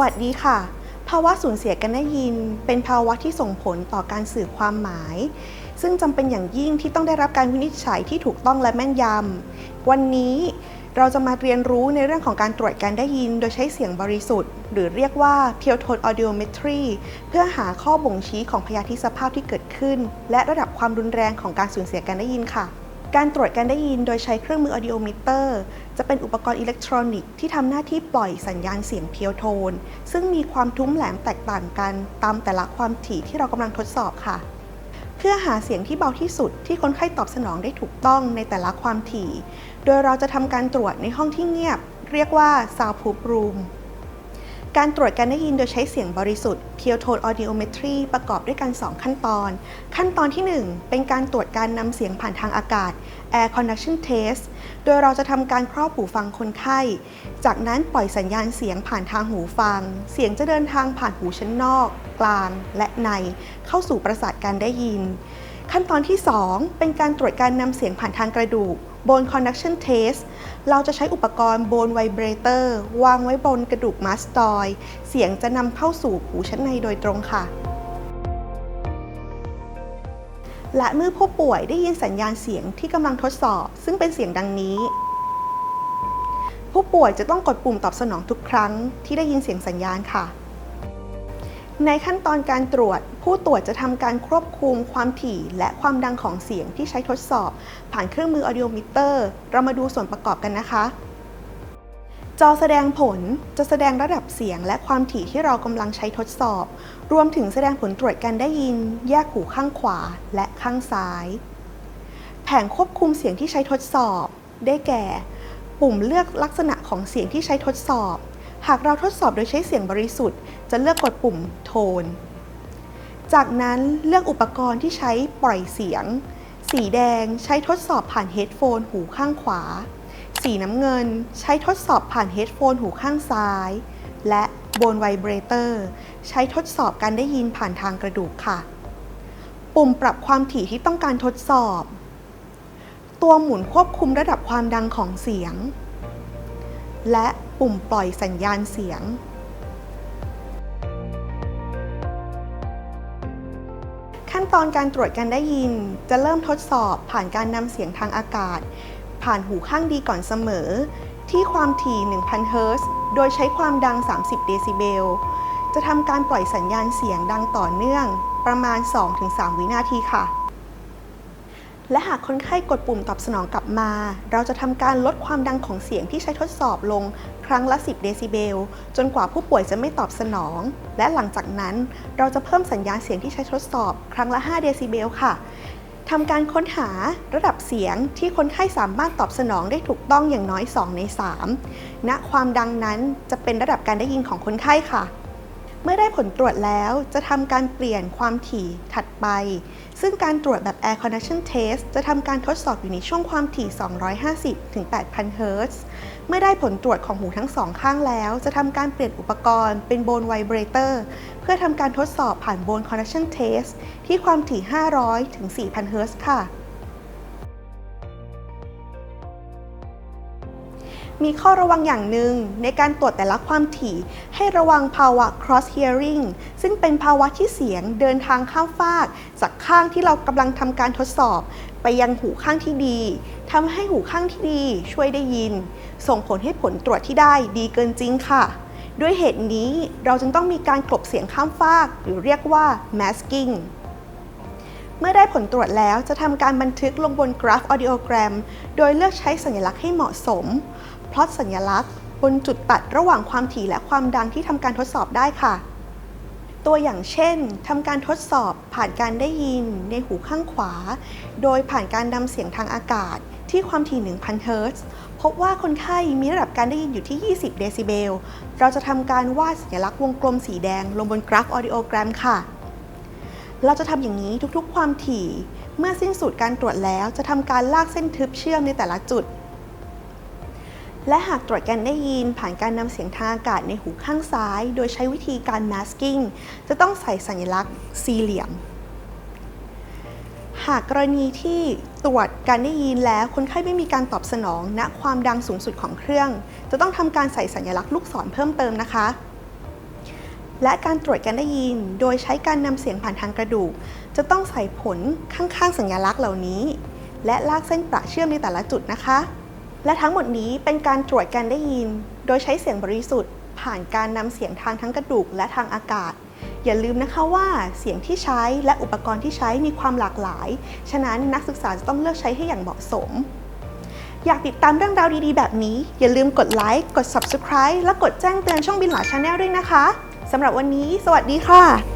วัสดีค่ะ ภาวะสูญเสียการได้ยิน เป็นภาวะที่ส่งผลต่อการสื่อความหมาย ซึ่งจำเป็นอย่างยิ่งที่ต้องได้รับการวินิจฉัยที่ถูกต้องและแม่นยำวันนี้เราจะมาเรียนรู้ในเรื่องของการตรวจการได้ยินโดยใช้เสียงบริสุทธิ์ หรือเรียกว่า Pure Tone Audiometry เพื่อหาข้อบ่งชี้ของพยาธิสภาพที่เกิดขึ้น และระดับความรุนแรงของการสูญเสียการได้ยินค่ะ การตรวจการได้ยินโดยใช้เครื่องมือ audiometer จะเป็นอุปกรณ์อิเล็กทรอนิกส์ที่ทำหน้าที่ปล่อยสัญญาณเสียงเพียวโทน ซึ่งมีความทุ้มแหลมแตกต่างกันตามแต่ละความถี่ที่เรากำลังทดสอบค่ะ เพื่อหาเสียงที่เบาที่สุดที่คนไข้ตอบสนองได้ถูกต้องในแต่ละความถี่ โดยเราจะทำการตรวจในห้องที่เงียบ เรียกว่า soundproof room การตรวจการได้ยินโดยใช้เสียงบริสุทธิ์ Pure Tone Audiometry ประกอบด้วยกัน 2 ขั้นตอน ขั้นตอนที่ 1 เป็นการตรวจการนำเสียงผ่านทางอากาศ Air Conduction Test โดยเราจะทำการครอบหูฟังคนไข้ จากนั้นปล่อยสัญญาณเสียงผ่านทางหูฟัง เสียงจะเดินทางผ่านหูชั้นนอก กลาง และใน เข้าสู่ประสาทการได้ยิน ขั้นตอนที่ 2 เป็นการตรวจการนำเสียงผ่านทางกระดูก Bone Conduction Test เราจะใช้อุปกรณ์ Bone Vibrator วางไว้บนกระดูกมาสตอย เสียงจะนำเข้าสู่หูชั้นในโดยตรงค่ะ และเมื่อผู้ป่วยได้ยินสัญญาณเสียงที่กำลังทดสอบ ซึ่งเป็นเสียงดังนี้ ผู้ป่วยจะต้องกดปุ่มตอบสนองทุกครั้งที่ได้ยินเสียงสัญญาณค่ะ ในขั้นตอนการตรวจ ผู้ตรวจจะทำการควบคุมความถี่ และความดังของเสียงที่ใช้ทดสอบ ผ่านเครื่องมือ audiometer เรามาดูส่วนประกอบกันนะคะ จอแสดงผลจะแสดงระดับเสียงและความถี่ที่เรากำลังใช้ทดสอบ รวมถึงแสดงผลตรวจการได้ยิน แยกหูข้างขวาและข้างซ้าย แผงควบคุมเสียงที่ใช้ทดสอบ ได้แก่ ปุ่มเลือกลักษณะของเสียงที่ใช้ทดสอบ หากเราทดสอบโดยใช้เสียงบริสุทธิ์ จะเลือกกดปุ่มโทน จากนั้นเลือกอุปกรณ์ที่ใช้ปล่อยเสียง สีแดงใช้ทดสอบผ่านเฮดโฟนหูข้างขวา สีน้ำเงินใช้ทดสอบผ่านเฮดโฟนหูข้างซ้าย และโบนไวเบรเตอร์ใช้ทดสอบการได้ยินผ่านทางกระดูกค่ะ ปุ่มปรับความถี่ที่ต้องการทดสอบ ตัวหมุนควบคุมระดับความดังของเสียง และ ปุ่มปล่อยสัญญาณเสียง ขั้นตอนการตรวจการได้ยินจะเริ่มทดสอบผ่านการนำเสียงทางอากาศ ผ่านหูข้างดีก่อนเสมอ ที่ความถี่ 1,000 เฮิรตซ์โดยใช้ความดัง 30 เดซิเบล จะทำการปล่อยสัญญาณเสียงดังต่อเนื่องประมาณ 2-3 วินาทีค่ะ และหากคนไข้กดปุ่มตอบสนองกลับมา เราจะทำการลดความดังของเสียงที่ใช้ทดสอบลงครั้งละ 10 เดซิเบล จนกว่าผู้ป่วยจะไม่ตอบสนอง และหลังจากนั้นเราจะเพิ่มสัญญาณเสียงที่ใช้ทดสอบ ครั้งละ 5 เดซิเบลค่ะทำการค้นหาระดับเสียงที่คนไข้สามารถตอบสนองได้ถูกต้องอย่างน้อย 2 ใน 3 ณ ความดังนั้นจะเป็นระดับการได้ยินของคนไข้ค่ะ เมื่อได้ผลตรวจแล้วจะทำการเปลี่ยนความถี่ถัดไป ซึ่งการตรวจแบบ Air Conduction Test จะทำการทดสอบอยู่ในช่วงความถี่ 250 ถึง 8,000 เฮิรตซ์ เมื่อได้ผลตรวจของหูทั้งสองข้างแล้ว จะทำการเปลี่ยนอุปกรณ์เป็น Bone Vibrator เพื่อทำการทดสอบผ่าน Bone Conduction Test ที่ความถี่ 500 ถึง 4,000 เฮิรตซ์ค่ะ มีข้อระวังอย่างหนึ่งในการตรวจแต่ละความถี่ ให้ระวังภาวะ cross hearing ซึ่งเป็นภาวะที่เสียงเดินทางข้ามฟาก จากข้างที่เรากำลังทำการทดสอบ ไปยังหูข้างที่ดีทำให้หูข้างที่ดีช่วยได้ยิน ส่งผลให้ผลตรวจที่ได้ดีเกินจริงค่ะ ด้วยเหตุนี้เราจึงต้องมีการกลบเสียงข้ามฟาก หรือเรียกว่า masking เมื่อได้ผลตรวจแล้วจะทำการบันทึกลงบนกราฟ audiogram โดยเลือกใช้สัญลักษณ์ให้เหมาะสม พลอตสัญลักษณ์ บนจุดตัดระหว่างความถี่และความดังที่ทำการทดสอบได้ค่ะ ตัวอย่างเช่นทำการทดสอบผ่านการได้ยินในหูข้างขวา โดยผ่านการนำเสียงทางอากาศที่ความถี่ 1,000 เฮิรตซ์พบว่าคนไข้มีระดับการได้ยินอยู่ที่ 20 เดซิเบล เราจะทำการวาดสัญลักษณ์วงกลมสีแดง ลงบนกราฟ audiogram ค่ะ เราจะทำอย่างนี้ทุกๆ ความถี่ เมื่อสิ้นสุดการตรวจแล้วจะทำการลากเส้นทึบเชื่อมในแต่ละจุด และหากตรวจการได้ยินผ่านการนำเสียงทางอากาศในหูข้างซ้าย โดยใช้วิธีการ masking จะต้องใส่สัญลักษณ์สี่เหลี่ยม หากกรณีที่ตรวจการได้ยินแล้วคนไข้ไม่มีการตอบสนองณความดังสูงสุดของเครื่อง จะต้องทำการใส่สัญลักษณ์ลูกศรเพิ่มเติมนะคะ และการตรวจการได้ยินโดยใช้การนำเสียงผ่านทางกระดูก จะต้องใส่ผลข้างๆ สัญลักษณ์เหล่านี้ และลากเส้นประเชื่อมในแต่ละจุดนะคะ และทั้งหมดนี้เป็นการตรวจการได้ยิน โดยใช้เสียงบริสุทธิ์ ผ่านการนำเสียงทางทั้งกระดูกและทางอากาศ อย่าลืมนะคะว่าเสียงที่ใช้และอุปกรณ์ที่ใช้มีความหลากหลาย ฉะนั้นนักศึกษาจะต้องเลือกใช้ให้อย่างเหมาะสม อยากติดตามเรื่องราวดีๆ แบบนี้ อย่าลืมกดไลค์ กด subscribe และกดแจ้งเตือนช่องบินหลาชาแนลด้วยนะคะสำหรับวันนี้ สวัสดีค่ะ